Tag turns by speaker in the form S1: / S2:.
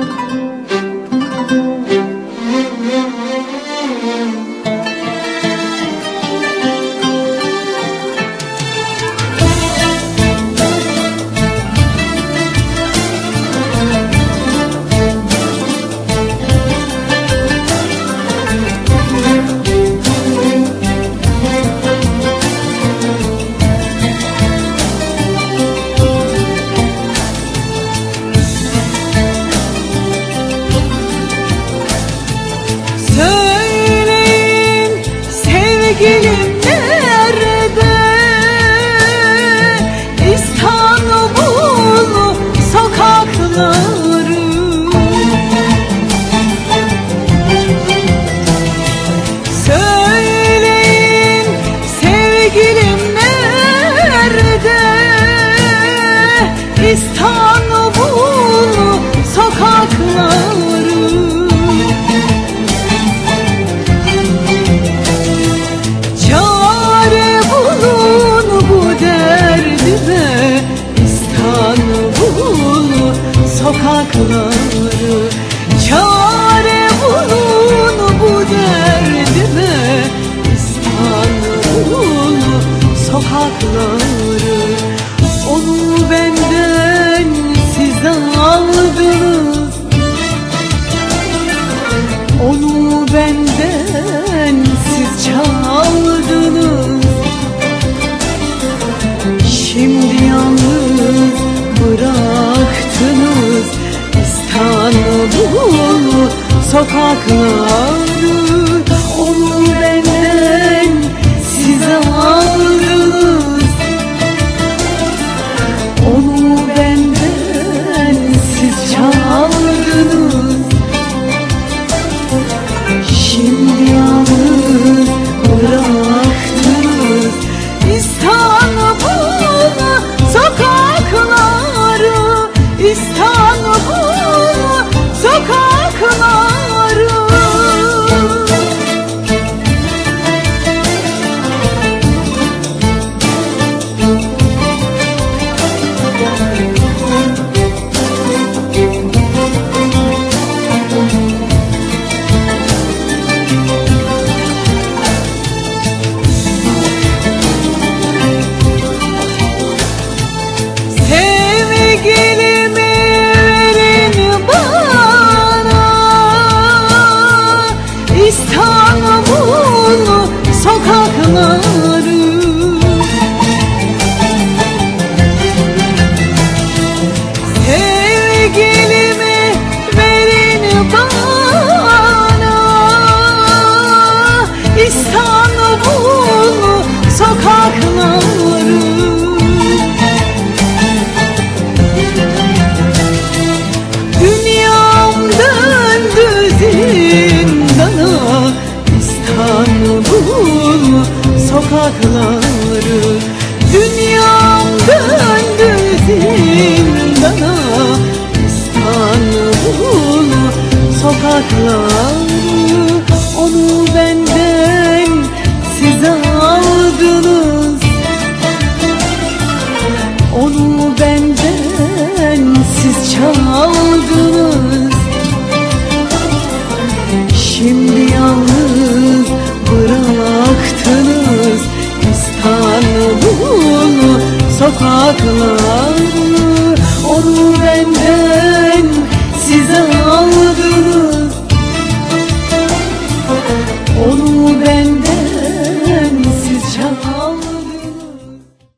S1: Thank you. sevgilim haklı sokakları Onu benden size aldınız Onu benden siz çaldınız aquí uzakları Dünyam döndü zindana İstanbul sokakları. Onu benden siz aldınız. sokaklar Onu benden